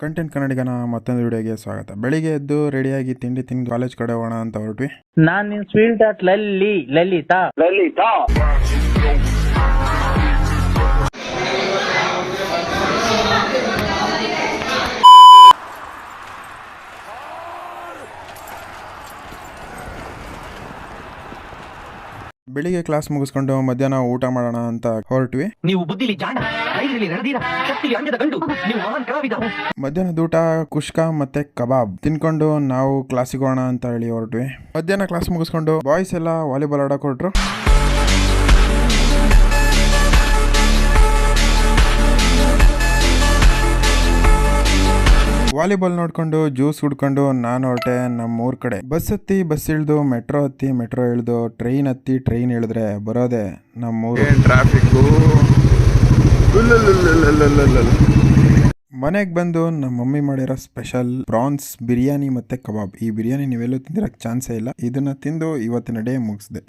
Content ಕನ್ನಡಿಗನ ಮತ್ತೊಂದು ವಿಡಿಯೋಗೆ ಸ್ವಾಗತ. ಬೆಳಿಗ್ಗೆ ಎದ್ದು ರೆಡಿಯಾಗಿ ತಿಂಡಿ ತಿಂದು ಕಾಲೇಜ್ ಕಡೆ ಹೋಗೋಣ ಅಂತ ಹೊರಟ್ವಿ. ನಾನ್ ನಿನ್ ಸ್ವೀಟ್ ಲಲ್ಲಿ ಲಲಿತಾ. ಲಲಿತಾ. ಬೆಳಿಗ್ಗೆ ಕ್ಲಾಸ್ ಮುಗಿಸ್ಕೊಂಡು ಮಧ್ಯಾಹ್ನ ಊಟ ಮಾಡೋಣ ಅಂತ ಹೊರಟ್ವಿ. ನೀವು ಬುದ್ಧಿಲಿ ಜಾಣ ಧೈರ್ಯದಲ್ಲಿ ನಡೆದೀರ ಶಕ್ತಿಲಿ ಅಂಜದ ಗಂಡು ನೀವು ಮಹಾನ್ ಕಲಾವಿದ. ಮಧ್ಯಾಹ್ನದ ಊಟ ಕುಷ್ಕ ಮತ್ತೆ ಕಬಾಬ್. ತಿನ್ಕೊಂಡು ನಾವು ಕ್ಲಾಸಿಗೆ ಹೋಗೋಣ ಅಂತ ಹೇಳಿ ಹೊರಟ್ವಿ. ಮಧ್ಯಾಹ್ನ ಕ್ಲಾಸ್ ಮುಗಿಸ್ಕೊಂಡು ಬಾಯ್ಸ್ ಎಲ್ಲ ವಾಲಿಬಾಲ್ ಆಡಕ್ ಹೊರಟ್ರು. ವಾಲಿಬಾಲ್ ನೋಡ್ಕೊಂಡು ಜ್ಯೂಸ್ ಹುಡ್ಕೊಂಡು ನಾನು ಹೊರಟೆ ನಮ್ಮ ಊರ್ ಕಡೆ. ಬಸ್ ಹತ್ತಿ ಬಸ್ ಇಳಿದು ಮೆಟ್ರೋ ಹತ್ತಿ ಮೆಟ್ರೋ ಇಳಿದು ಟ್ರೈನ್ ಹತ್ತಿ ಟ್ರೈನ್ ಇಳಿದ್ರೆ ಬರೋದೆ ನಮ್ಮೂರು. ಟ್ರಾಫಿಕ್ಕು? ಮನೆಗೆ ಬಂದು ನಮ್ಮ ಮಮ್ಮಿ ಮಾಡಿರೋ ಸ್ಪೆಷಲ್ ಪ್ರಾನ್ಸ್ ಬಿರಿಯಾನಿ ಮತ್ತೆ ಕಬಾಬ್. ಈ ಬಿರಿಯಾನಿ ನೀವೆಲ್ಲೂ ತಿಂದಿರಕ್ಕೆ ಚಾನ್ಸೇ ಇಲ್ಲ. ಇದನ್ನ ತಿಂದು ಇವತ್ತಿನ ಡೇ ಮುಗಿಸ್ದೆ.